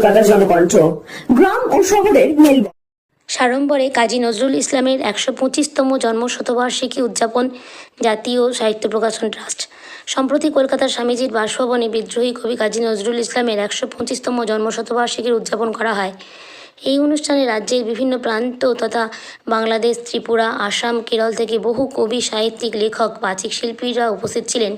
কলকাতা জনকণ্ঠ গ্রাম ও শহরের মেলবন্ধন। সাড়ম্বরে কাজী নজরুল ইসলামের একশো পঁচিশতম জন্ম শতবার্ষিকী উদযাপন জাতীয় সাহিত্য প্রকাশন ট্রাস্ট। সম্প্রতি কলকাতার স্বামীজির বাসভবনে বিদ্রোহী কবি কাজী নজরুল ইসলামের একশো পঁচিশতম জন্ম শতবার্ষিকীর উদযাপন করা হয়। এই অনুষ্ঠানে রাজ্যের বিভিন্ন প্রান্ত তথা বাংলাদেশ ত্রিপুরা আসাম কেরল থেকে বহু কবি সাহিত্যিক লেখক বাচিক শিল্পীরা উপস্থিত ছিলেন।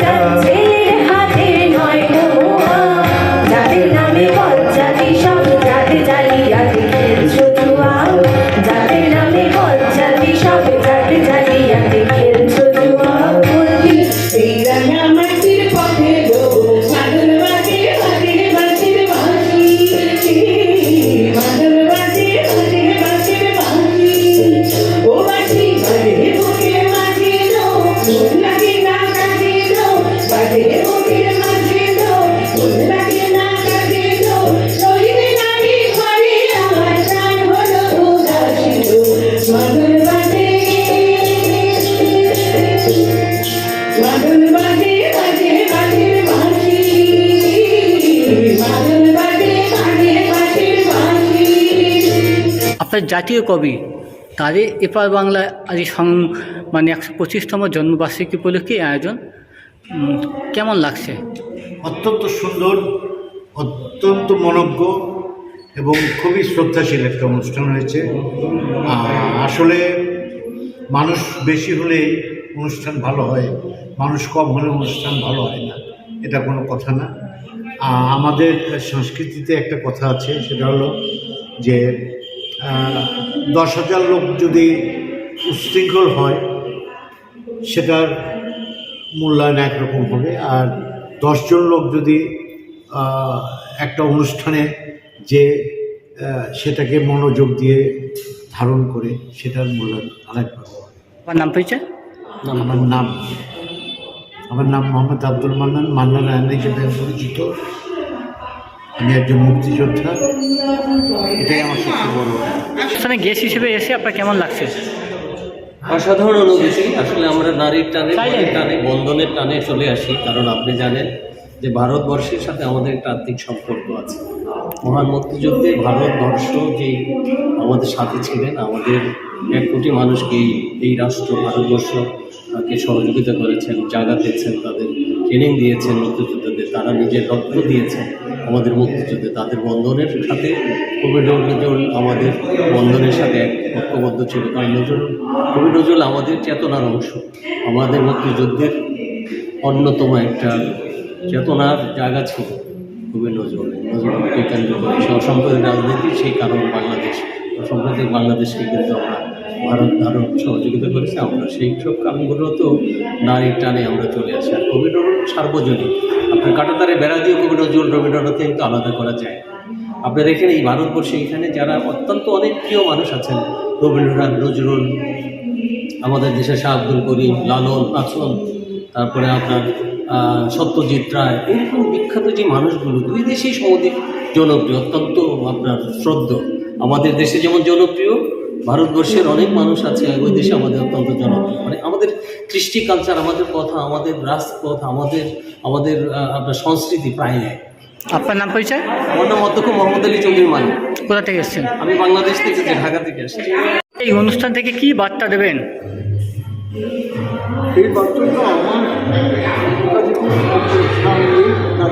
চাঁদে আপনার জাতীয় কবি, তারই এপার বাংলা আজ সং মানে একশো পঁচিশতম জন্মবার্ষিকী উপলক্ষে আয়োজন। কেমন লাগছে? অত্যন্ত সুন্দর, অত্যন্ত মনজ্ঞ এবং খুবই শ্রদ্ধাশীল একটা অনুষ্ঠান হয়েছে। আসলে মানুষ বেশি হলে অনুষ্ঠান ভালো হয়, মানুষ কম হলে অনুষ্ঠান ভালো হয় না, এটা কোনো কথা না। আমাদের সংস্কৃতিতে একটা কথা আছে, সেটা হলো যে দশ হাজার লোক যদি উচ্ছৃঙ্খল হয় সেটার মূল্যায়ন একরকম হবে। আর দশজন লোক যদি একটা অনুষ্ঠানে যে সেটাকে মনোযোগ দিয়ে ধারণ করে সেটার মূল্যায়ন হবে। আপনার নাম পরিচয়? আমার নাম আমার নাম মোহাম্মদ আব্দুল মান্নান মান্নান হিসেবে পরিচিত। আমি একজন মুক্তিযোদ্ধা। এটাই আমার সবচেয়ে বড় অনুষ্ঠানে গেস্ট হিসেবে এসে আপনার কেমন লাগছে? অসাধারণ অনুভূতি। আসলে আমরা নারীর টানে? টানে বন্ধনের টানে চলে আসি। কারণ আপনি জানেন যে ভারতবর্ষের সাথে আমাদের একটা আর্থিক সম্পর্ক আছে। মহান মুক্তিযুদ্ধে ভারতবর্ষ যে আমাদের সাথে ছিলেন আমাদের এক কোটি মানুষকে এই রাষ্ট্র ভারতবর্ষ তাকে সহযোগিতা করেছেন জায়গা দিয়েছেন তাদের ট্রেনিং দিয়েছেন মুক্তিযোদ্ধাদের। তারা নিজের রক্ত দিয়েছেন। আমাদের মুক্তিযুদ্ধে তাদের বন্ধনের সাথে কবি নজরুল আমাদের বন্ধনের সাথে ঐক্যবদ্ধ ছিল। কারণ নজরুল, কবি নজরুল আমাদের চেতনার অংশ। আমাদের মুক্তিযুদ্ধের অন্যতম একটা চেতনার জায়গা ছিল কবি নজরুল। নজরুলকে কেন্দ্র করে রাজনীতি সেই কারণ বাংলাদেশ, অসাম্প্রদায়িক বাংলাদেশকে কিন্তু আমরা ভারত ভারত সহযোগিতা করেছে, আমরা সেই সব কামগুলো কারণগুলোতেও নারীর টানে আমরা চলে আসি। আর কবি নজরুল সার্বজনীন। আপনার কাটাতারে বেড়া দিয়ে কবি নজরুল রবীন্দ্রনাথকে কিন্তু আলাদা করা যায়। আপনারা এখানে এই ভারতবর্ষে এখানে যারা অত্যন্ত অনেক প্রিয় মানুষ আছেন, রবীন্দ্রনাথ, নজরুল, আমাদের দেশে শাহ আব্দুল করিম, লালন পাচন তারপরে আপনার সত্যজিৎ রায়, এরকম বিখ্যাত যে মানুষগুলো দুই দেশেই সমধিক জনপ্রিয়, অত্যন্ত আপনার শ্রদ্ধ। আমাদের দেশে যেমন জনপ্রিয় ভারতবর্ষের অনেক মানুষ আছে ওই দেশে আমাদের অত্যন্ত জনপ্রিয়। মানে আমাদের কৃষ্টি কালচার আমাদের কথা আমাদের রাজপথ আমাদের আমাদের আপনার সংস্কৃতি প্রায় নেয় আপনার নাম পরিচয়? আমার নাম অধ্যক্ষ মোহাম্মদ আলী চৌধুরী মালিক কোথা থেকে এসেছেন? আমি বাংলাদেশ থেকে এসেছি, ঢাকা থেকে এসেছি এই অনুষ্ঠান থেকে কি বার্তা দেবেন? এই বার্তাটা আমার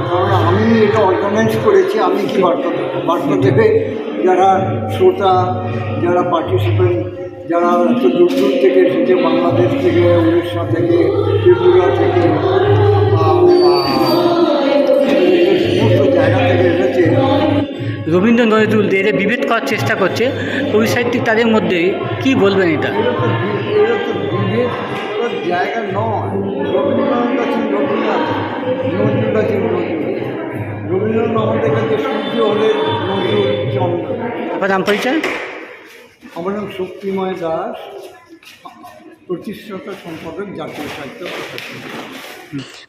কারণ আমি এটা অর্গানাইজ করেছি আমি কি বার্তা দেবো? বার্তা দেবে যারা শ্রোতা যারা পার্টিসিপেন্ট যারা এত দূর দূর থেকে এসেছে বাংলাদেশ থেকে উড়িষ্যা থেকে ত্রিপুরা থেকে সমস্ত জায়গা থেকে এসেছে। রবীন্দ্র নজরুল এদের বিভেদ করার চেষ্টা করছে। কবি সাহিত্যিক তাদের মধ্যে কি বলবেন এটা? জায়গা নয়। রবীন্দ্রনাথ আছেন রবীন্দ্রনাথ নজরুল আছেন নজরুল রবীন্দ্রনাথ আমাদের কাছে সূর্য হলেন নজরুল চন্দ্র। আপনার নাম পরিচয়? আমার নাম শক্তিময় দাস। প্রতিষ্ঠাতা সম্পাদক জাতীয় সাহিত্য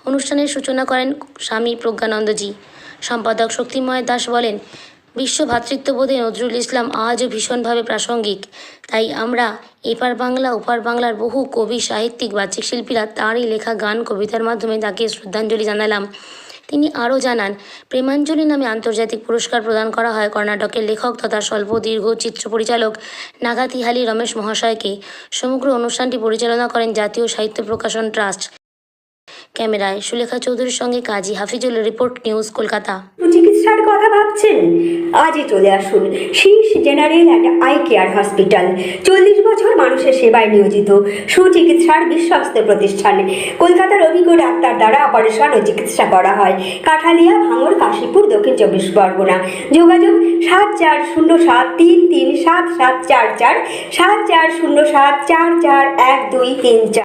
অনুষ্ঠানের সূচনা করেন স্বামী প্রজ্ঞানন্দজি। সম্পাদক শক্তিময় দাস বলেন বিশ্ব ভ্রাতৃত্ববোধে নজরুল ইসলাম আজও ভীষণভাবে প্রাসঙ্গিক। তাই আমরা এপার বাংলা ওপার বাংলার বহু কবি সাহিত্যিক বাচিক শিল্পীরা তাঁরই লেখা গান কবিতার মাধ্যমে তাকে শ্রদ্ধাঞ্জলি জানালাম। তিনি আরও জানান, প্রেমাঞ্জলি নামে আন্তর্জাতিক পুরস্কার প্রদান করা হয় কর্ণাটকের লেখক তথা স্বল্প, দীর্ঘ চিত্র পরিচালক নাগাতিহালি রমেশ মহাশয়কে। সমগ্র অনুষ্ঠানটি পরিচালনা করেন জাতীয় সাহিত্য প্রকাশন ট্রাস্ট। ক্যামেরায় সুলেখা চৌধুরীর সঙ্গে কাজী হাফিজুল রিপোর্ট নিউজ কলকাতা। চিকিৎসার কথা ভাবছেন? আজই চলে আসুন। Shirsha general and eye care hospital. চল্লিশ বছর মানুষের সেবায় নিয়োজিত সুচিকিৎসার বিশ্বস্ত প্রতিষ্ঠান। কলকাতার অভিজ্ঞ ডাক্তার দ্বারা অপারেশন ও চিকিৎসা করা হয়। কাঠালিয়া, ভাঙর, কাশীপুর, দক্ষিণ চব্বিশ পরগনা। যোগাযোগ সাত চার শূন্য সাত তিন তিন সাত সাত চার চার, সাত চার শূন্য সাত চার চার এক দুই তিন চার।